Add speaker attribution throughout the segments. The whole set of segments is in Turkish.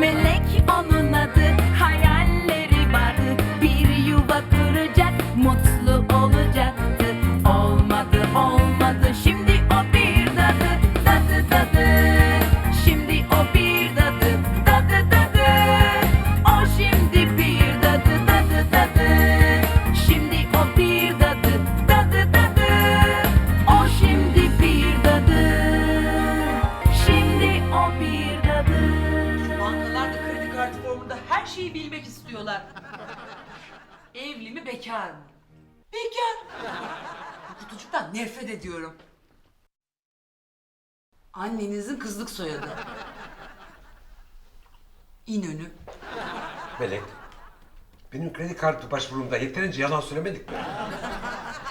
Speaker 1: Melek onun adı
Speaker 2: Bu kutucuktan nefret ediyorum. Annenizin kızlık soyadı. İnönü.
Speaker 3: Melek, benim kredi kartı başvurumda yeterince yalan söylemedik mi?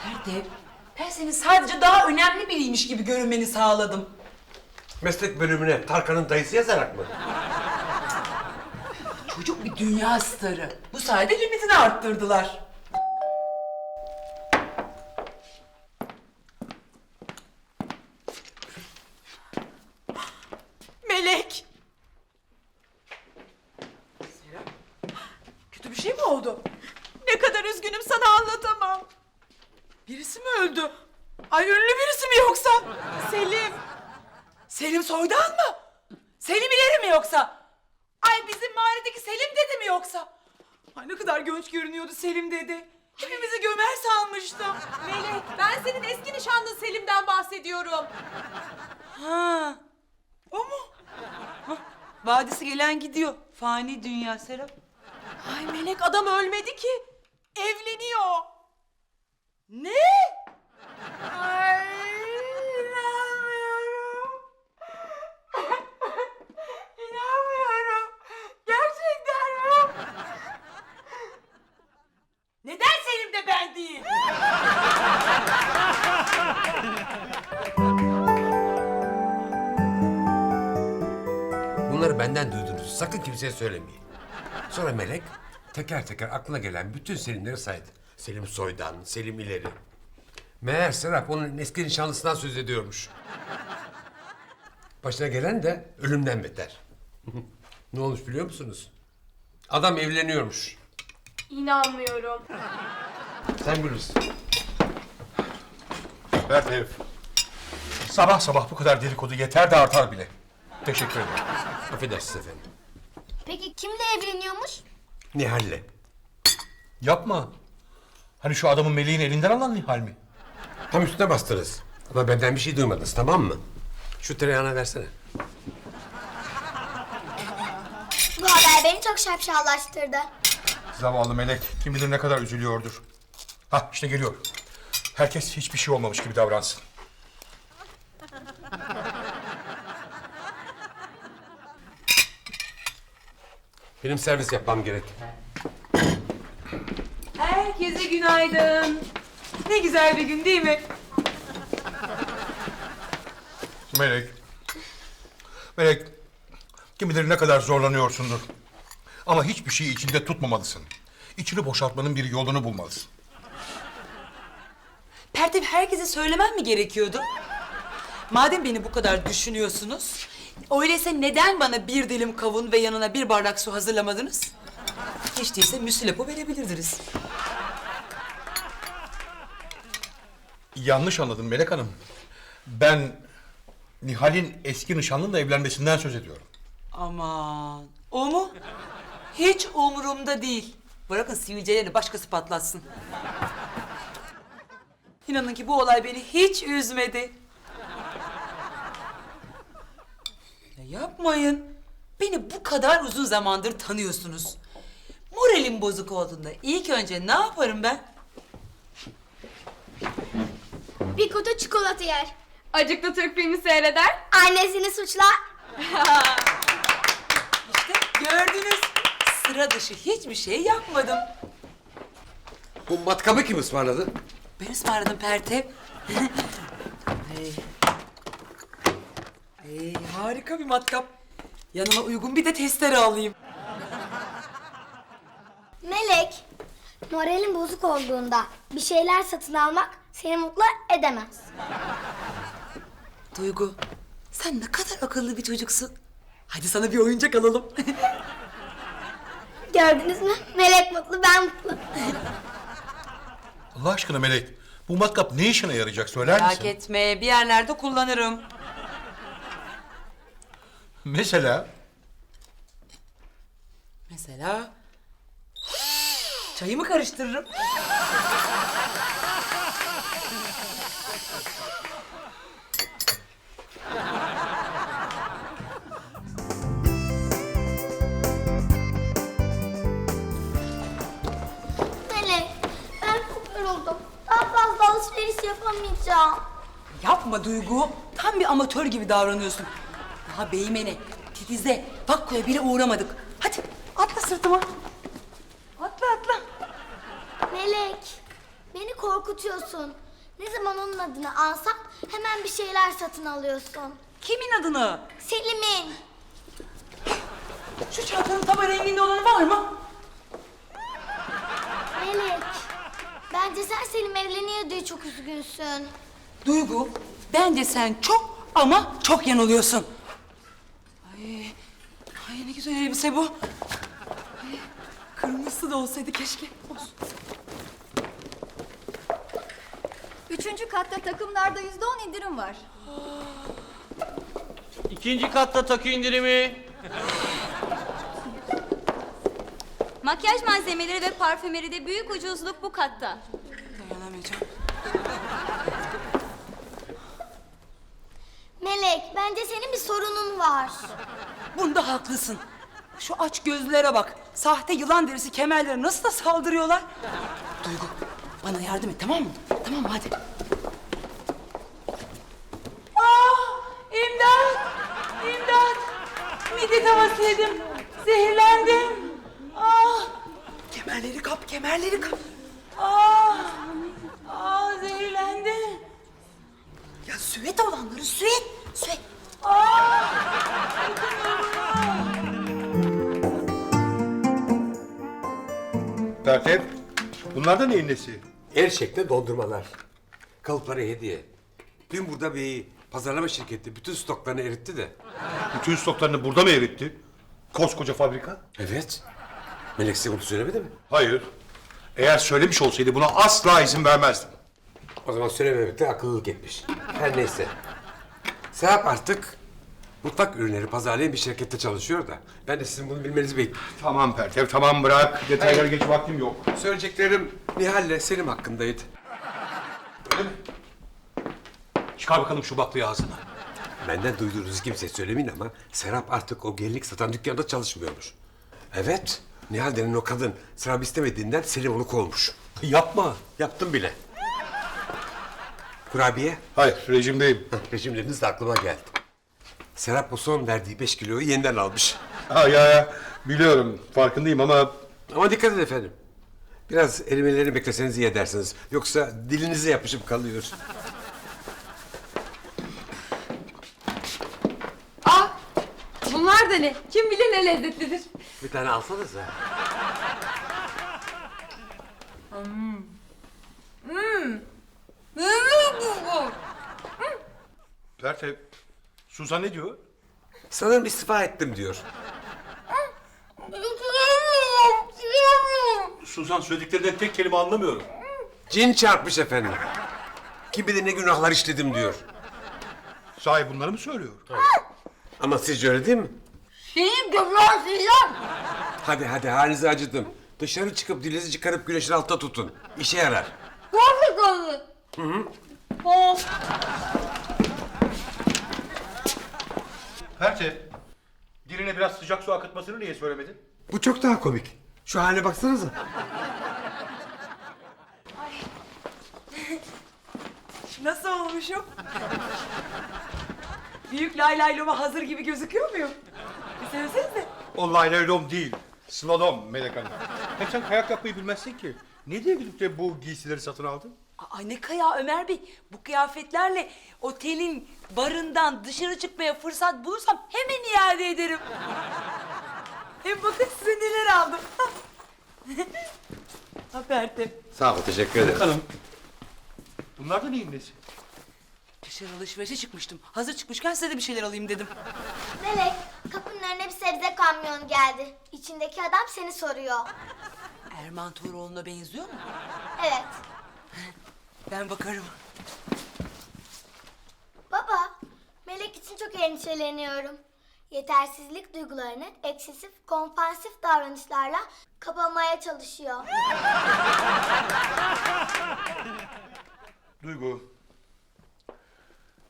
Speaker 2: Tertip. Ben senin sadece daha önemli biriymiş gibi görünmeni sağladım.
Speaker 3: Meslek bölümüne Tarkan'ın dayısı yazarak mı?
Speaker 2: Çocuk bir dünya starı. Bu sayede limitini arttırdılar. Melek. Serap. Kötü bir şey mi oldu? Ne kadar üzgünüm sana anlatamam. Birisi mi öldü? Ay ünlü birisi mi yoksa? Selim. Selim Soydan mı? Selim İleri mi yoksa? Ay bizim mahalledeki Selim dedi mi yoksa? Ay ne kadar genç görünüyordu Selim dedi. Gömer sanmıştım.
Speaker 4: Melek, ben senin eski nişanlın Selim'den bahsediyorum.
Speaker 2: Ha. O mu? Hah, Vadisi gelen gidiyor. Fani dünya Serap.
Speaker 4: Ay Melek adam ölmedi ki. Evleniyor.
Speaker 2: Ne? Ay inanmıyorum. inanmıyorum. Gerçekten mi? Neden Selim de ben değil?
Speaker 3: Bunları benden duydunuz. Sakın kimseye söylemeyin. Sonra Melek teker teker aklına gelen bütün Selimleri saydı. Selim Soydan, Selim İleri. Meğer Serap onun eski nişanlısından söz ediyormuş. Başına gelen de ölümden beter. ne olmuş biliyor musunuz? Adam evleniyormuş.
Speaker 4: İnanmıyorum.
Speaker 3: Sen bilirsin.
Speaker 5: Bertev. Sabah sabah bu kadar dedikodu yeter de artar bile. Teşekkür ederim.
Speaker 3: Affedersiniz efendim.
Speaker 6: Peki kimle evleniyormuş?
Speaker 3: Nihal'le.
Speaker 5: Yapma. Hani şu adamın meleğin elinden alan Nihal mi?
Speaker 3: Tam üstüne bastınız. Ama benden bir şey duymadınız tamam mı? Şu tereyağını versene.
Speaker 6: Bu haber beni çok şapşallaştırdı.
Speaker 5: Zavallı melek kim bilir ne kadar üzülüyordur. Ha işte geliyor. Herkes hiçbir şey olmamış gibi davransın.
Speaker 3: Benim servis yapmam gerek.
Speaker 2: Herkese günaydın. Ne güzel bir gün değil mi?
Speaker 5: Melek. Melek. Kim bilir ne kadar zorlanıyorsundur. Ama hiçbir şeyi içinde tutmamalısın. İçini boşaltmanın bir yolunu bulmalısın.
Speaker 2: Pertev herkese söylemem mi gerekiyordu? Madem beni bu kadar düşünüyorsunuz, öyleyse neden bana bir dilim kavun ve yanına bir bardak su hazırlamadınız? Hiç değilse müslepo verebilirdiniz.
Speaker 5: Yanlış anladın Melek Hanım. Ben Nihal'in eski nişanlınla evlenmesinden söz ediyorum.
Speaker 2: Aman, o mu? Hiç umurumda değil. Bırakın sivilceleri başkası patlatsın. İnanın ki bu olay beni hiç üzmedi. Ya yapmayın. Beni bu kadar uzun zamandır tanıyorsunuz. Moralim bozuk olduğunda ilk önce ne yaparım ben?
Speaker 6: Bir kutu çikolata yer.
Speaker 4: Acıklı Türk filmi seyreder.
Speaker 6: Annesini suçlar.
Speaker 2: İşte gördünüz. Sıra dışı hiçbir şey yapmadım.
Speaker 3: Bu matkabı kim ısmarladı?
Speaker 2: Ben ısmarladım Pertev. Ay. Ay, harika bir matkap. Yanıma uygun bir de testere alayım.
Speaker 6: Melek, moralin bozuk olduğunda bir şeyler satın almak seni mutlu edemez.
Speaker 2: Duygu, sen ne kadar akıllı bir çocuksun. Hadi sana bir oyuncak alalım.
Speaker 6: Gördünüz mü? Melek mutlu, ben mutlu.
Speaker 5: Allah aşkına Melek, bu matkap ne işine yarayacak söyler
Speaker 2: Merak
Speaker 5: misin?
Speaker 2: etme bir yerlerde kullanırım.
Speaker 5: Mesela?
Speaker 2: Mesela çayımı karıştırırım.
Speaker 6: Alışveriş yapamayacağım.
Speaker 2: Yapma Duygu. Tam bir amatör gibi davranıyorsun. Daha Beymen'e, Titiz'e, Vakko'ya bile uğramadık. Hadi atla sırtıma. Atla atla.
Speaker 6: Melek, beni korkutuyorsun. Ne zaman onun adını alsam hemen bir şeyler satın alıyorsun.
Speaker 2: Kimin adını?
Speaker 6: Selim'in.
Speaker 2: Şu çantanın taba renginde olanı var mı?
Speaker 6: Melek, bence sen Selim evleniyor diye çok üzgünsün.
Speaker 2: Duygu, bence sen çok ama çok yanılıyorsun. Ay, ay ne güzel elbise bu. Ay, kırmızısı da olsaydı keşke. Olsun.
Speaker 7: Üçüncü katta takımlarda yüzde on indirim var.
Speaker 8: İkinci katta takı indirimi.
Speaker 7: Makyaj malzemeleri ve parfümeride büyük ucuzluk bu katta.
Speaker 2: Dayanamayacağım.
Speaker 6: Melek, bence senin bir sorunun var.
Speaker 2: Bunda haklısın. Şu aç gözlere bak. Sahte yılan derisi kemerlere nasıl da saldırıyorlar. Duygu, bana yardım et tamam mı? Tamam mı hadi. Ah! İmdat! İmdat! Mide tavası yedim. Zehirlendim. Kemerleri kap, kemerleri kap. Ah! Ah zehirlendim. Ya süet olanları süet, süet. Ah!
Speaker 5: Tertip, bunlar da neyin nesi?
Speaker 3: El şeklinde dondurmalar. Kalıpları hediye. Dün burada bir pazarlama şirketi bütün stoklarını eritti de.
Speaker 5: Bütün stoklarını burada mı eritti? Koskoca fabrika?
Speaker 3: Evet. Melek size bunu söylemedi mi?
Speaker 5: Hayır. Eğer söylemiş olsaydı buna asla izin vermezdim.
Speaker 3: O zaman söylememekte akıllılık etmiş. Her neyse. Serap artık mutfak ürünleri pazarlayan bir şirkette çalışıyor da. Ben de sizin bunu bilmenizi bekliyorum.
Speaker 5: Tamam Pertev, tamam bırak. Detaylara geç vaktim yok.
Speaker 3: Söyleyeceklerim Nihal'le Selim hakkındaydı.
Speaker 5: Öyle mi? Çıkar bakalım şu baklayı ağzına.
Speaker 3: Benden duyduğunuzu kimseye söylemeyin ama Serap artık o gelinlik satan dükkanda çalışmıyormuş. Evet. Nihal denen o kadın Serap istemediğinden Selim onu kovmuş.
Speaker 5: Yapma.
Speaker 3: Yaptım bile. Kurabiye.
Speaker 5: Hayır, rejimdeyim.
Speaker 3: Rejimleriniz de aklıma geldi. Serap o son verdiği beş kiloyu yeniden almış.
Speaker 5: Ha ya, ya, biliyorum, farkındayım ama...
Speaker 3: Ama dikkat edin efendim. Biraz erimeleri bekleseniz iyi edersiniz. Yoksa dilinize yapışıp kalıyor.
Speaker 4: Ah! Bunlar da ne? Kim bilir ne lezzetlidir.
Speaker 3: Bir tane alsanıza.
Speaker 5: Pertev, Suzan ne diyor?
Speaker 3: Sanırım istifa ettim diyor.
Speaker 5: Suzan söylediklerinden tek kelime anlamıyorum.
Speaker 3: Cin çarpmış efendim. Kim bilir ne günahlar işledim diyor.
Speaker 5: Sahi bunları mı söylüyor?
Speaker 3: Ama sizce öyle değil mi?
Speaker 6: Senin gömleğin Selim.
Speaker 3: Hadi hadi halinize acıdım. Dışarı çıkıp dilinizi çıkarıp güneşin altında tutun. İşe yarar.
Speaker 6: Gerçekten mi?
Speaker 5: Pertev, diline biraz sıcak su akıtmasını niye söylemedin?
Speaker 3: Bu çok daha komik. Şu haline baksanıza.
Speaker 2: Nasıl olmuşum? Büyük laylayloma hazır gibi gözüküyor muyum? Bir söylesenize.
Speaker 5: O laylaylom değil, slalom Melek Hanım. Hem sen kayak yapmayı bilmezsin ki. Ne diye gidip de bu giysileri satın aldın?
Speaker 2: Ay ne kaya Ömer Bey. Bu kıyafetlerle otelin barından dışarı çıkmaya fırsat bulursam hemen iade ederim. Hem bakın size neler aldım. Haberdim.
Speaker 3: Sağ ol teşekkür ederim.
Speaker 5: Hanım. Bunlar da neyin nesi?
Speaker 2: Dışarı alışverişe çıkmıştım. Hazır çıkmışken size de bir şeyler alayım dedim.
Speaker 6: Melek, kapının önüne bir sebze kamyonu geldi. İçindeki adam seni soruyor.
Speaker 2: Erman Toroğlu'na benziyor mu?
Speaker 6: Evet.
Speaker 2: Ben bakarım.
Speaker 6: Baba, Melek için çok endişeleniyorum. Yetersizlik duygularını eksesif, kompansif davranışlarla kapamaya çalışıyor.
Speaker 5: Duygu,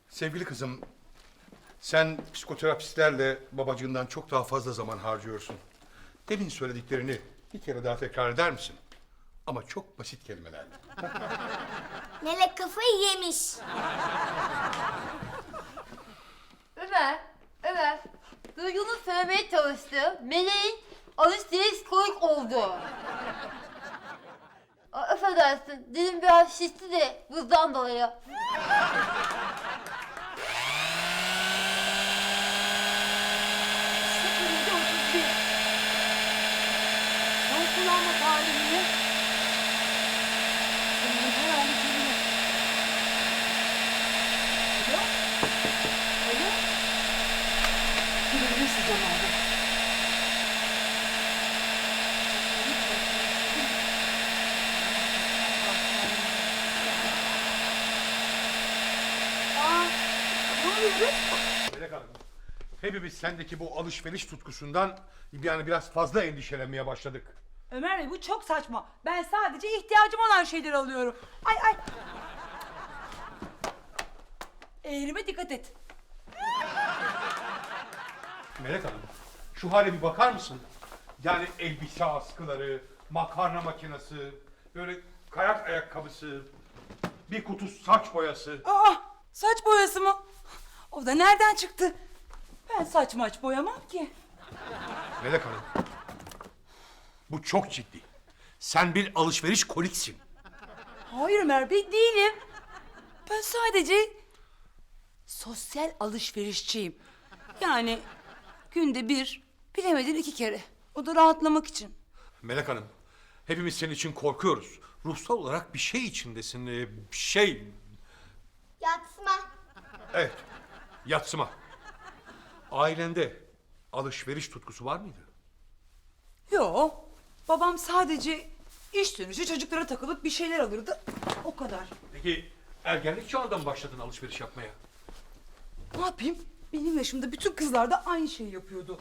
Speaker 5: sevgili kızım, sen psikoterapistlerle babacığından çok daha fazla zaman harcıyorsun. Demin söylediklerini bir kere daha tekrar eder misin? Ama çok basit kelimelerle.
Speaker 6: Melek kafayı yemiş.
Speaker 9: Ömer, Ömer. Duygu'nun söylemeye çalıştığı meleğin alışveriş komik oldu. A- Affedersin, dilim biraz şişti de buzdan dolayı. Son kullanma tarihini. Sanırım herhalde kelime. Alo? Alo?
Speaker 2: Gidebilirsin Cemal Bey.
Speaker 5: Melek Hanım, hepimiz sendeki bu alışveriş tutkusundan yani biraz fazla endişelenmeye başladık.
Speaker 2: Ömer Bey bu çok saçma. Ben sadece ihtiyacım olan şeyleri alıyorum. Ay ay. Eğrime dikkat et.
Speaker 5: Melek Hanım, şu hale bir bakar mısın? Yani elbise askıları, makarna makinesi, böyle kayak ayakkabısı, bir kutu saç boyası.
Speaker 2: Aa saç boyası mı? O da nereden çıktı? Ben saç maç boyamam ki.
Speaker 5: Melek Hanım, bu çok ciddi. Sen bir alışveriş koliksin.
Speaker 2: Hayır Ömer Bey değilim. Ben sadece sosyal alışverişçiyim. Yani günde bir, bilemedin iki kere. O da rahatlamak için.
Speaker 5: Melek Hanım, hepimiz senin için korkuyoruz. Ruhsal olarak bir şey içindesin, ee, bir şey...
Speaker 6: Yatsıma.
Speaker 5: Evet, yatsıma. Ailende alışveriş tutkusu var mıydı?
Speaker 2: Yo, babam sadece iş dönüşü çocuklara takılıp bir şeyler alırdı. O kadar.
Speaker 5: Peki ergenlik çağında mı başladın alışveriş yapmaya?
Speaker 2: Ne yapayım? Benim yaşımda bütün kızlar da aynı şeyi yapıyordu.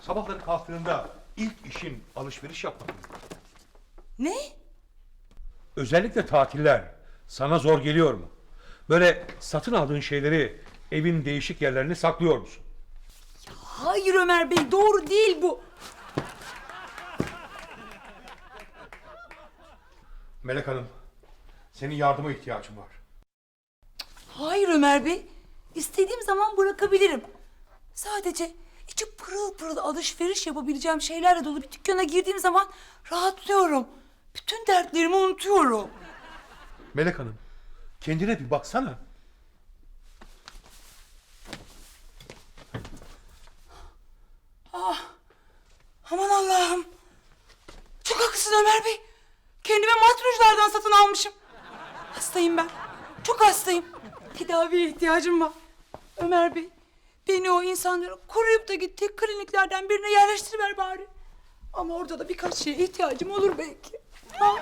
Speaker 5: Sabahları kalktığında ilk işin alışveriş yapmak mı?
Speaker 2: Ne?
Speaker 5: Özellikle tatiller sana zor geliyor mu? Böyle satın aldığın şeyleri evin değişik yerlerine saklıyor musun?
Speaker 2: Hayır Ömer Bey, doğru değil bu.
Speaker 5: Melek Hanım, senin yardıma ihtiyacım var.
Speaker 2: Hayır Ömer Bey. İstediğim zaman bırakabilirim. Sadece içi pırıl pırıl alışveriş yapabileceğim şeylerle dolu bir dükkana girdiğim zaman rahatlıyorum. Bütün dertlerimi unutuyorum.
Speaker 5: Melek Hanım, kendine bir baksana.
Speaker 2: Aman Allah'ım. Çok haklısın Ömer Bey. Kendime matruşlardan satın almışım. Hastayım ben. Çok hastayım. Tedaviye ihtiyacım var. Ömer Bey, beni o insanların koruyup da gittiği kliniklerden birine yerleştiriver bari. Ama orada da birkaç şeye ihtiyacım olur belki. Ha?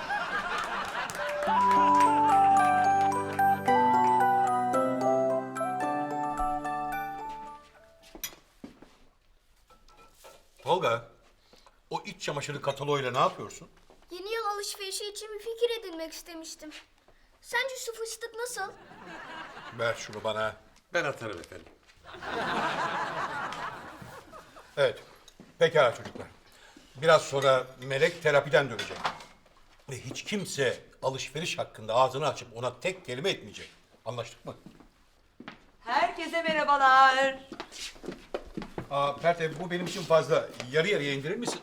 Speaker 5: Tolga, o iç çamaşırı kataloğuyla ne yapıyorsun?
Speaker 6: Yeni yıl alışverişi için bir fikir edinmek istemiştim. Sence şu fıstık nasıl?
Speaker 5: Ver şunu bana.
Speaker 3: Ben atarım efendim.
Speaker 5: Evet, pekala çocuklar. Biraz sonra Melek terapiden dönecek. Ve hiç kimse alışveriş hakkında ağzını açıp ona tek kelime etmeyecek. Anlaştık mı?
Speaker 2: Herkese merhabalar.
Speaker 5: Aa, Perte bu benim için fazla. Yarı yarıya indirir misin?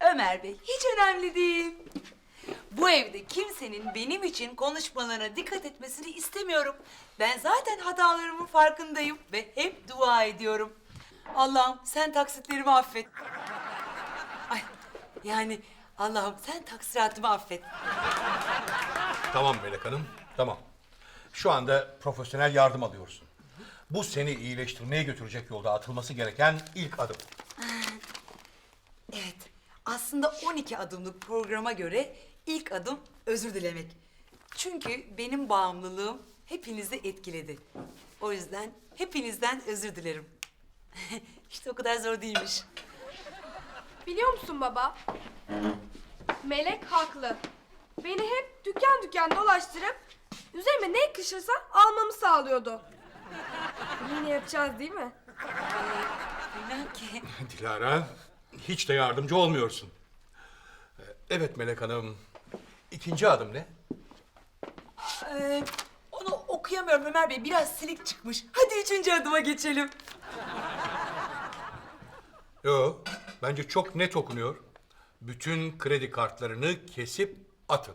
Speaker 2: Ömer Bey, hiç önemli değil. Bu evde kimsenin benim için konuşmalarına dikkat etmesini istemiyorum. Ben zaten hatalarımın farkındayım ve hep dua ediyorum. Allah'ım sen taksitlerimi affet. Ay, yani Allah'ım sen taksiratımı affet.
Speaker 5: Tamam Melek Hanım, tamam. Şu anda profesyonel yardım alıyorsun. Bu seni iyileştirmeye götürecek yolda atılması gereken ilk adım.
Speaker 2: Evet. Aslında 12 adımlık programa göre ilk adım özür dilemek. Çünkü benim bağımlılığım hepinizi etkiledi. O yüzden hepinizden özür dilerim. işte o kadar zor değilmiş.
Speaker 4: Biliyor musun baba? Melek haklı. Beni hep dükkan dükkan dolaştırıp üzerime ne yakışırsa almamı sağlıyordu. Yine yapacağız değil mi?
Speaker 2: Bilmem ki.
Speaker 5: Dilara, hiç de yardımcı olmuyorsun. Ee, Evet Melek Hanım, ikinci adım ne?
Speaker 2: Ee, onu okuyamıyorum Ömer Bey. Biraz silik çıkmış. Hadi üçüncü adıma geçelim.
Speaker 5: Yo, bence çok net okunuyor. Bütün kredi kartlarını kesip atın.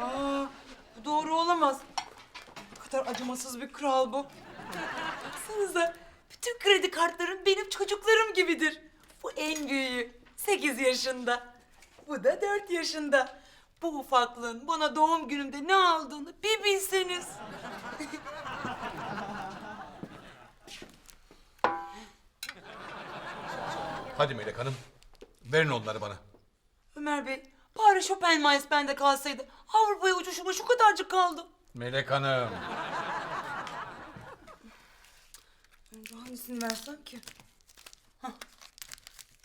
Speaker 2: Bu doğru olamaz. Ne kadar acımasız bir kral bu. Baksanıza. Bütün kredi kartlarım benim çocuklarım gibidir. Bu en büyüğü. Sekiz yaşında. Bu da dört yaşında. Bu ufaklığın bana doğum günümde ne aldığını bir bilseniz.
Speaker 5: Hadi Melek Hanım, verin onları bana.
Speaker 2: Ömer Bey, bari Chopin Mayıs bende kalsaydı. Avrupa'ya uçuşuma şu kadarcık kaldı.
Speaker 5: Melek Hanım.
Speaker 2: Önce hangisini versem ki? Hah.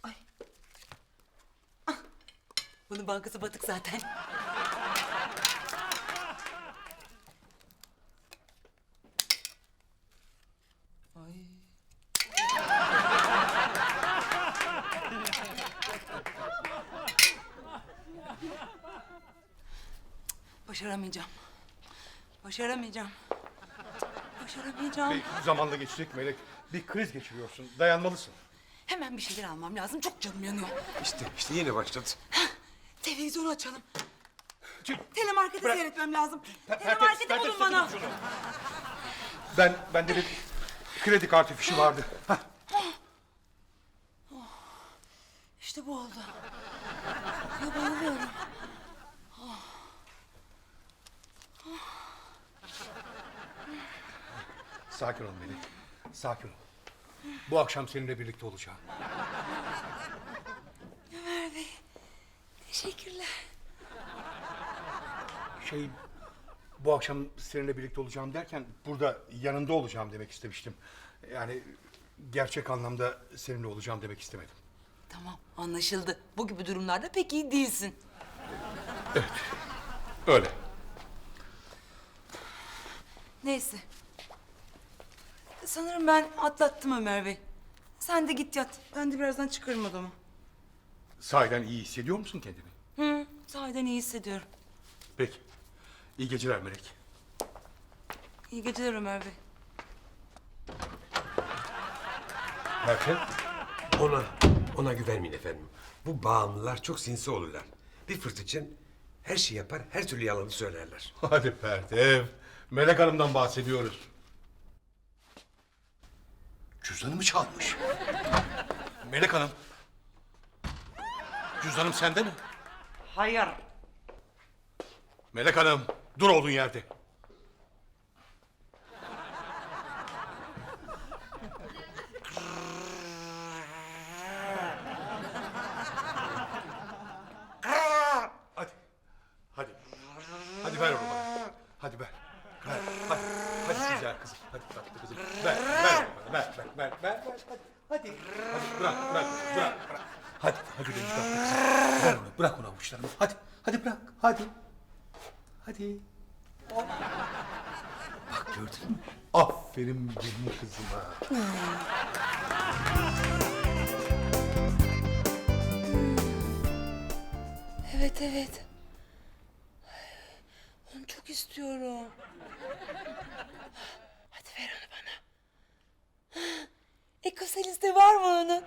Speaker 2: Ay. Ah. Bunun bankası batık zaten. Ay. Başaramayacağım. Başaramayacağım. Başaramayacağım.
Speaker 5: Zamanla geçecek Melek. Bir kriz geçiriyorsun, dayanmalısın.
Speaker 2: Hemen bir şeyler almam lazım. Çok canım yanıyor.
Speaker 3: İşte, işte yine başladı.
Speaker 2: Televizyonu açalım. Telemarketi
Speaker 5: Bırak.
Speaker 2: seyretmem lazım.
Speaker 5: Per-
Speaker 2: Telemarketi
Speaker 5: Pertev,
Speaker 2: bulun bana.
Speaker 5: sakın şunu. Ben, bende bir kredi kartı fişi vardı. Hah,
Speaker 2: İşte bu oldu. Ya bayılıyorum.
Speaker 5: Sakin ol Melek, sakin ol. Bu akşam seninle birlikte olacağım.
Speaker 2: Ömer Bey. Teşekkürler.
Speaker 5: Şey, bu akşam seninle birlikte olacağım derken burada yanında olacağım demek istemiştim. Yani gerçek anlamda seninle olacağım demek istemedim.
Speaker 2: Tamam anlaşıldı. Bu gibi durumlarda pek iyi değilsin.
Speaker 5: Öyle.
Speaker 2: Neyse. Sanırım ben atlattım Ömer Bey. Sen de git yat. Ben de birazdan çıkarım odamı.
Speaker 5: Sahiden iyi hissediyor musun kendini?
Speaker 2: Sahiden iyi hissediyorum.
Speaker 5: Peki. İyi geceler Melek.
Speaker 2: İyi geceler Ömer Bey.
Speaker 5: Pertev.
Speaker 3: Ona, ona güvenmeyin efendim. Bu bağımlılar çok sinsi olurlar. Bir fırtıçın her şey yapar, her türlü yalanı söylerler.
Speaker 5: Hadi Pertev. Melek Hanım'dan bahsediyoruz. Cüzdanımı çalmış. Melek Hanım. Cüzdanım sende mi?
Speaker 2: Hayır.
Speaker 5: Melek Hanım, dur olduğun yerde. Hadi. Hadi. Hadi ver onu bana. Hadi ver. Ver. Hadi. Hadi güzel kızım. Hadi tatlı kızım. Ver. Ver onu bana. Ver. Ver. Ver. Ver. ver. Hadi. Hadi. Hadi bırak. Bırak. Bırak. bırak. Hadi. Hadi benim tatlı kızım. Ver onu. Bırak onu avuçlarımı. Hadi. Hadi bırak. Hadi. Hadi. Bak gördün mü? Aferin benim kızıma.
Speaker 2: Evet evet. Onu çok istiyorum. Hadi ver onu bana. E kasa liste var mı onun?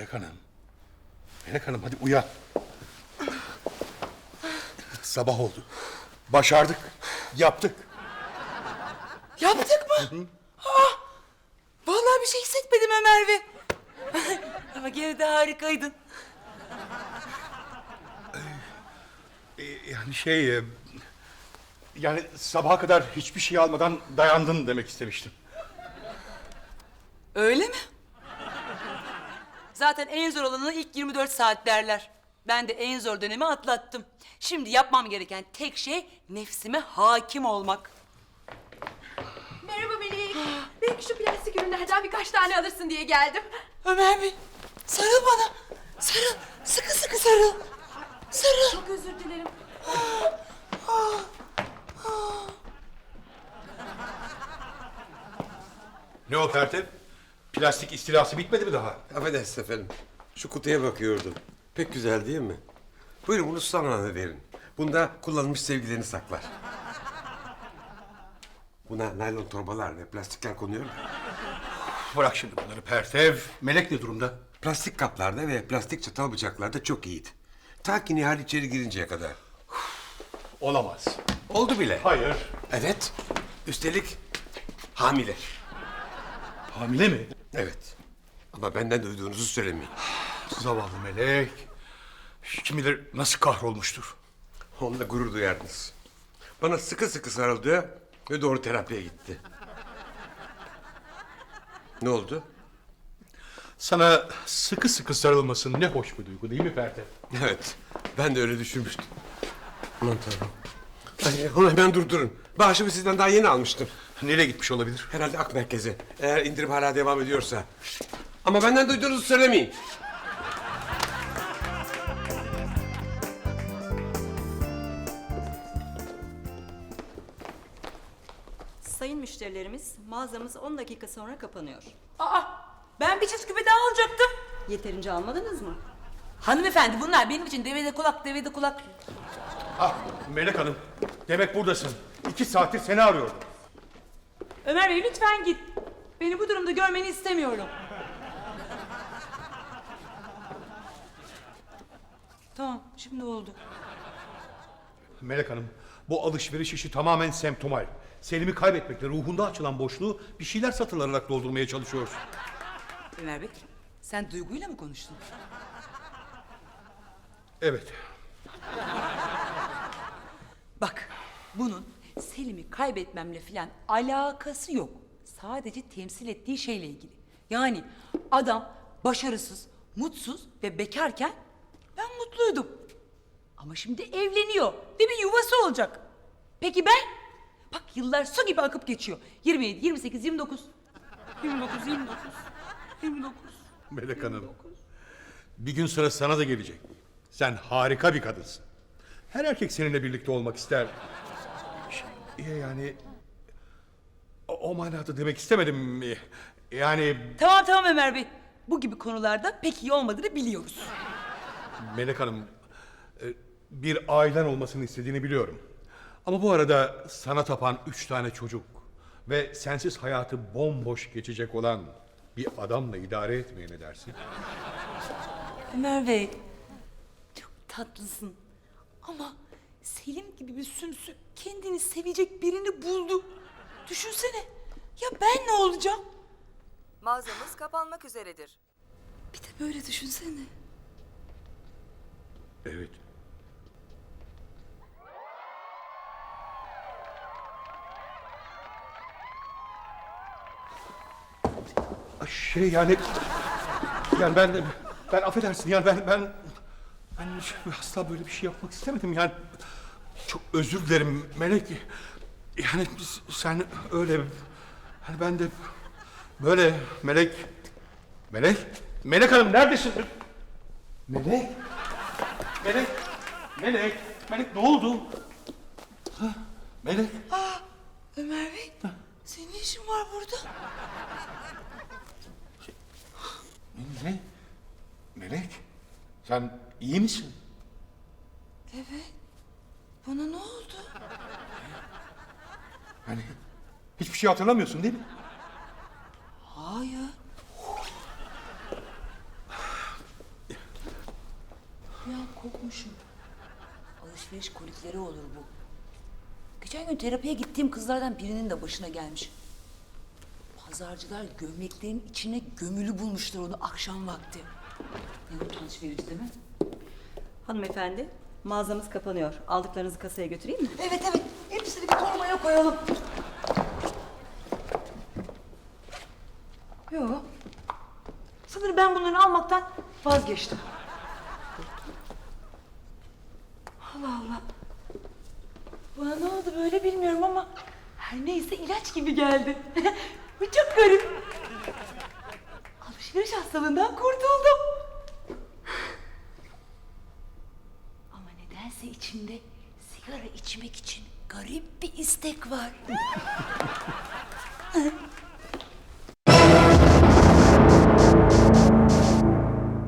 Speaker 5: Melek Hanım. Melek Hanım hadi uyan. Sabah oldu. Başardık. Yaptık.
Speaker 2: Yaptık mı? Ah, vallahi bir şey hissetmedim Ömer Bey. Ama gene de harikaydın.
Speaker 5: Ee, yani şey... e, Yani sabaha kadar hiçbir şey almadan dayandın demek istemiştim.
Speaker 2: Öyle mi? Zaten en zor olanı ilk 24 saat derler. Ben de en zor dönemi atlattım. Şimdi yapmam gereken tek şey nefsime hakim olmak.
Speaker 4: Merhaba Melek. Belki şu plastik ürünlerden birkaç tane alırsın diye geldim.
Speaker 2: Ömer Bey, sarıl bana. Sarıl, sıkı sıkı sarıl. Sarıl.
Speaker 4: Çok özür dilerim.
Speaker 5: Ne o Pertev? Plastik istilası bitmedi mi daha?
Speaker 3: Affedersiniz efendim. Şu kutuya bakıyordum. Pek güzel değil mi? Buyurun bunu Susan'a verin. Bunda kullanılmış sevgilerini saklar. Buna naylon torbalar ve plastikler konuyor.
Speaker 5: Bırak şimdi bunları Pertev. Melek ne durumda?
Speaker 3: Plastik kaplarda ve plastik çatal bıçaklarda çok iyiydi. Ta ki Nihal içeri girinceye kadar.
Speaker 5: Olamaz.
Speaker 3: Oldu bile.
Speaker 5: Hayır.
Speaker 3: Evet. Üstelik hamile.
Speaker 5: Hamile mi?
Speaker 3: Evet. Ama benden duyduğunuzu söylemeyin.
Speaker 5: Zavallı Melek. Kim bilir nasıl kahrolmuştur.
Speaker 3: Onunla gurur duyardınız. Bana sıkı sıkı sarıldı ve doğru terapiye gitti. Ne oldu?
Speaker 5: Sana sıkı sıkı sarılmasın ne hoş bir duygu değil mi Pertev?
Speaker 3: Evet, ben de öyle düşünmüştüm. Aman tanrım. Ay, onu hemen durdurun. Bağışımı sizden daha yeni almıştım.
Speaker 5: Nereye gitmiş olabilir?
Speaker 3: Herhalde ak merkezi. Eğer indirim hala devam ediyorsa. Ama benden duyduğunuzu söylemeyin.
Speaker 1: Sayın müşterilerimiz, mağazamız 10 dakika sonra kapanıyor.
Speaker 2: Aa, ben bir çift küpe daha alacaktım.
Speaker 1: Yeterince almadınız mı?
Speaker 2: Hanımefendi bunlar benim için devede kulak, devede kulak.
Speaker 5: Ah Melek Hanım. Demek buradasın. İki saattir seni arıyorum.
Speaker 2: Ömer Bey lütfen git. Beni bu durumda görmeni istemiyorum. Tamam, şimdi oldu.
Speaker 5: Melek Hanım, bu alışveriş işi tamamen semptomal. Selim'i kaybetmekle ruhunda açılan boşluğu bir şeyler satın alarak doldurmaya çalışıyorsun.
Speaker 2: Ömer Bey, sen Duygu'yla mı konuştun?
Speaker 5: Evet.
Speaker 2: Bak, bunun Selim'i kaybetmemle falan alakası yok. Sadece temsil ettiği şeyle ilgili. Yani adam başarısız, mutsuz ve bekarken ben mutluydum. Ama şimdi evleniyor ve bir yuvası olacak. Peki ben? Bak yıllar su gibi akıp geçiyor. 27, 28, 29. 29, 29, 29.
Speaker 5: Melek Hanım, bir gün sıra sana da gelecek. Sen harika bir kadınsın. Her erkek seninle birlikte olmak ister. Yani... O, o manada demek istemedim. Yani
Speaker 2: Tamam tamam Ömer Bey. Bu gibi konularda pek iyi olmadığını biliyoruz.
Speaker 5: Melek Hanım, e, bir ailen olmasını istediğini biliyorum. Ama bu arada sana tapan üç tane çocuk ve sensiz hayatı bomboş geçecek olan bir adamla idare etmeye ne dersin?
Speaker 2: Ömer Bey, çok tatlısın. Ama Selim gibi bir sümsük kendini sevecek birini buldu. Düşünsene. Ya ben ne olacağım?
Speaker 10: Mağazamız kapanmak üzeredir.
Speaker 2: Bir de böyle düşünsene.
Speaker 5: Evet. Şey yani yani ben ben affedersin yani ben ben ben asla böyle bir şey yapmak istemedim yani çok özür dilerim Melek yani sen öyle hani ben de böyle Melek Melek Melek Hanım neredesin Melek Melek, Melek, Melek ne oldu? Ha, Melek,
Speaker 2: Ömer Bey, senin ne işin var burada?
Speaker 5: ne? Melek, sen iyi misin?
Speaker 2: Evet. Bana ne oldu?
Speaker 5: Yani hiçbir şey hatırlamıyorsun değil mi?
Speaker 2: Hayır. Bir an korkmuşum. Alışveriş kolikleri olur bu. Geçen gün terapiye gittiğim kızlardan birinin de başına gelmiş. Pazarcılar gömleklerin içine gömülü bulmuşlar onu akşam vakti. Ne utanç verici değil mi?
Speaker 1: Hanımefendi, mağazamız kapanıyor. Aldıklarınızı kasaya götüreyim mi?
Speaker 2: Evet evet. Hepsini bir torbaya koyalım. Yok. Sanırım ben bunları almaktan vazgeçtim. Allah Allah. Bana ne oldu böyle bilmiyorum ama her neyse ilaç gibi geldi. Bu çok garip. Alışveriş hastalığından kurtuldum. Ama nedense içimde sigara içmek için garip bir istek var.